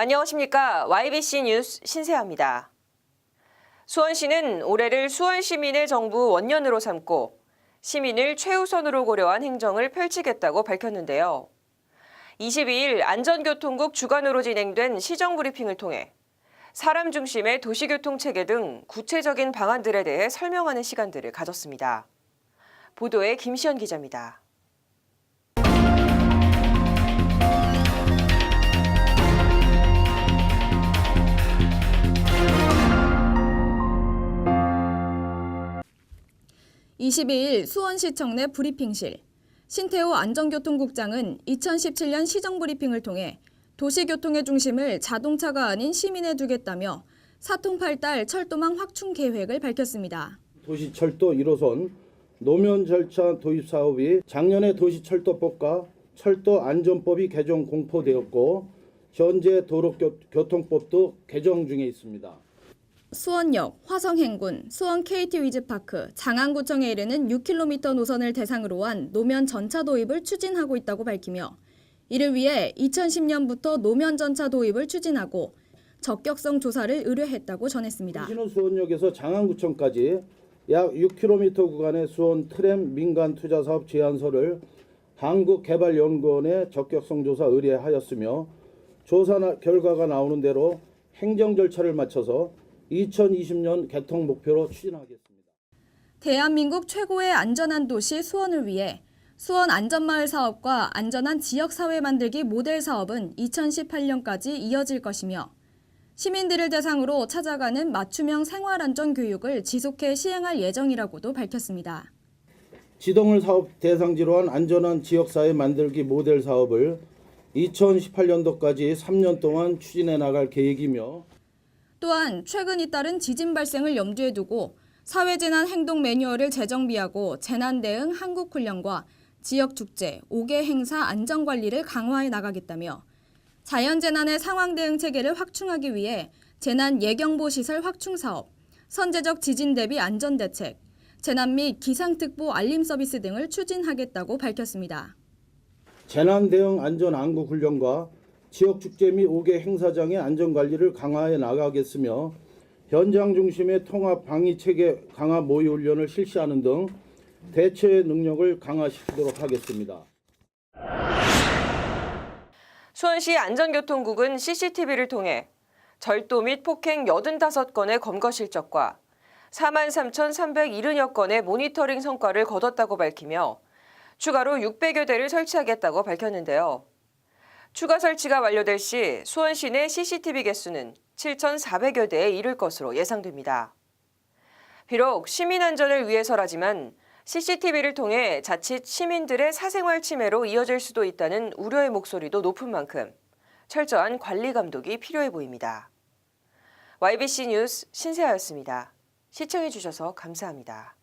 안녕하십니까. YBC 뉴스 신세아입니다. 수원시는 올해를 수원 시민의 정부 원년으로 삼고 시민을 최우선으로 고려한 행정을 펼치겠다고 밝혔는데요. 22일 안전교통국 주관으로 진행된 시정 브리핑을 통해 사람 중심의 도시교통 체계 등 구체적인 방안들에 대해 설명하는 시간들을 가졌습니다. 보도에 김시현 기자입니다. (22일) 수원시청 내 브리핑실 신태호 안전교통국장은 2017년 시정 브리핑을 통해 도시교통의 중심을 자동차가 아닌 시민에 두겠다며 사통팔달 철도망 확충 계획을 밝혔습니다. 도시철도 1호선 노면 절차 도입 사업이 작년에 도시철도법과 철도 안전법이 개정 공포되었고 현재 도로교통법도 개정 중에 있습니다. 수원역, 화성행군, 수원 KT 위즈파크, 장안구청에 이르는 6km 노선을 대상으로 한 노면 전차 도입을 추진하고 있다고 밝히며 이를 위해 2010년부터 노면 전차 도입을 추진하고 적격성 조사를 의뢰했다고 전했습니다. 시는 수원역에서 장안구청까지 약 6km 구간의 수원 트램 민간 투자 사업 제안서를 한국개발연구원에 적격성 조사 의뢰하였으며 조사 나- 결과가 나오는 대로 행정 절차를 마쳐서 2020년 개통 목표로 추진하겠습니다. 대한민국 최고의 안전한 도시 수원을 위해 수원 안전마을 사업과 안전한 지역사회 만들기 모델 사업은 2018년까지 이어질 것이며 시민들을 대상으로 찾아가는 맞춤형 생활안전 교육을 지속해 시행할 예정이라고도 밝혔습니다. 지동을 사업 대상지로 한 안전한 지역사회 만들기 모델 사업을 2018년도까지 3년 동안 추진해 나갈 계획이며 또한 최근 잇따른 지진 발생을 염두에 두고 사회재난 행동 매뉴얼을 재정비하고 재난 대응 한국 훈련과 지역 축제, 5개 행사 안전 관리를 강화해 나가겠다며 자연 재난의 상황 대응 체계를 확충하기 위해 재난 예경보 시설 확충 사업, 선제적 지진 대비 안전 대책, 재난 및 기상특보 알림 서비스 등을 추진하겠다고 밝혔습니다. 재난 대응 안전 안구 훈련과 지역 축제 및 5개 행사장의 안전 관리를 강화해 나가겠으며 현장 중심의 통합 방위 체계 강화 모의 훈련을 실시하는 등 대처의 능력을 강화시키도록 하겠습니다. 수원시 안전교통국은 CCTV를 통해 절도 및 폭행 85건의 검거 실적과 43,370여 건의 모니터링 성과를 거뒀다고 밝히며 추가로 600여 대를 설치하겠다고 밝혔는데요. 추가 설치가 완료될 시 수원시 내 CCTV 개수는 7,400여 대에 이를 것으로 예상됩니다. 비록 시민 안전을 위해서라지만 CCTV를 통해 자칫 시민들의 사생활 침해로 이어질 수도 있다는 우려의 목소리도 높은 만큼 철저한 관리 감독이 필요해 보입니다. YBC 뉴스 신세아였습니다. 시청해주셔서 감사합니다.